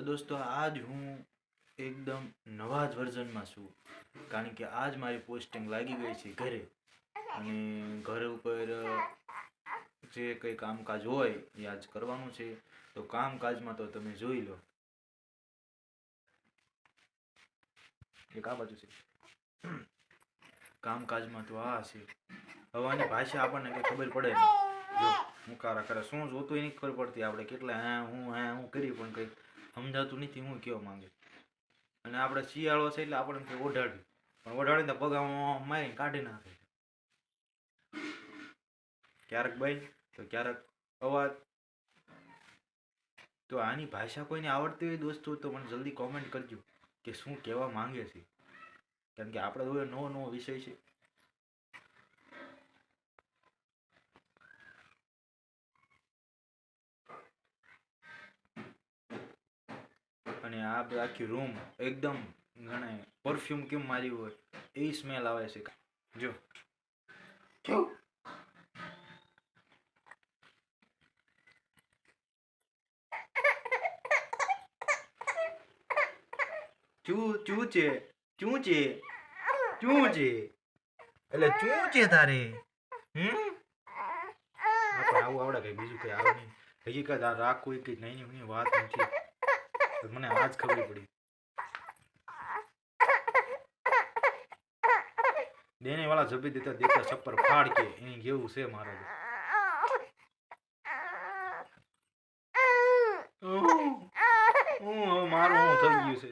તો દોસ્તો, આજ હું એકદમ નવા જ વર્ઝનમાં છું. કારણ કે આજ મારી પોસ્ટિંગ લાગી ગઈ છે ઘરે. અને ઘર ઉપર જે કંઈ કામકાજ હોય એ આજ કરવાનું છે. તો કામકાજમાં તો તમે જોઈ લો. એક આ બાજુ છે. કામકાજમાં તો આ છે. હવે ભાષા આપણને કંઈ ખબર પડે નહીં. જો હું કારા. કરે શું જોતું એ નહીં ખબર પડતી. આપણે કેટલા હા, હું હા, હું કરી પણ કંઈ સમજાતું નથી, હું કહેવા માંગે અને આપણે શિયાળો છે એટલે આપણે કંઈ ઓઢાડ્યું પણ ઓઢાડીને પગ આમ મારીને કાઢી નાખે ક્યારેક બાઈ તો ક્યારેક અવાજ. તો આની ભાષા કોઈને આવડતી હોય દોસ્તો, તો મને જલ્દી કોમેન્ટ કરજો કે શું કહેવા માંગે છે. કારણ કે આપણે હવે નવો નવો વિષય છે. અને આ આખી રૂમ એકદમ ગણાય પરફ્યુમ કેમ મારી હોય એ સ્મેલ આવે છે. જો. ચૂ ચૂ છે ચૂ છે ચૂ છે. એટલે ચૂ છે તારે? હમ? આવું આવડે કઈ બીજું કઈ આવે નહીં. હજી કઈ આ રાખવું નાની નાની વાત નથી. મને આજ ખબર પડી. દેને વાળા જબી દેતા દેતા છપ્પર ફાડ કે એ જેવું છે મારા મારું હું થઈ ગયું છે.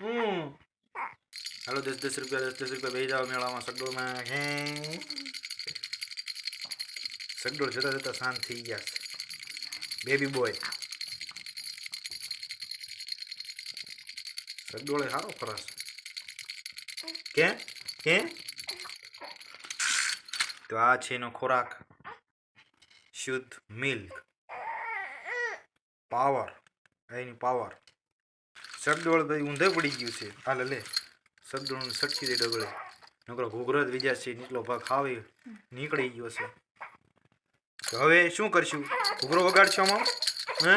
હું હાલો, દસ દસ રૂપિયા, દસ દસ રૂપિયા બેસી જાઓ મેળામાં સગડોળમાં હે? સગડોળ જતા જતા શાંત થઈ ગયા બેબી બોય સગડોળે સારો ખરાશ કે કે તો આ છે એનો ખોરાક શુદ્ધ મિલ્ક પાવર એની પાવર સગડોળ ભાઈ ઊંધે પડી ગયું છે હાલે લે સગડોળ સટકી દે ડગલે નકરો ઘૂઘરો જ વિજા છે નીચલો ભાગ ખાવી નીકળી ગયો છે તો હવે શું કરશું ઘૂઘરો વગાડશો આમાં હે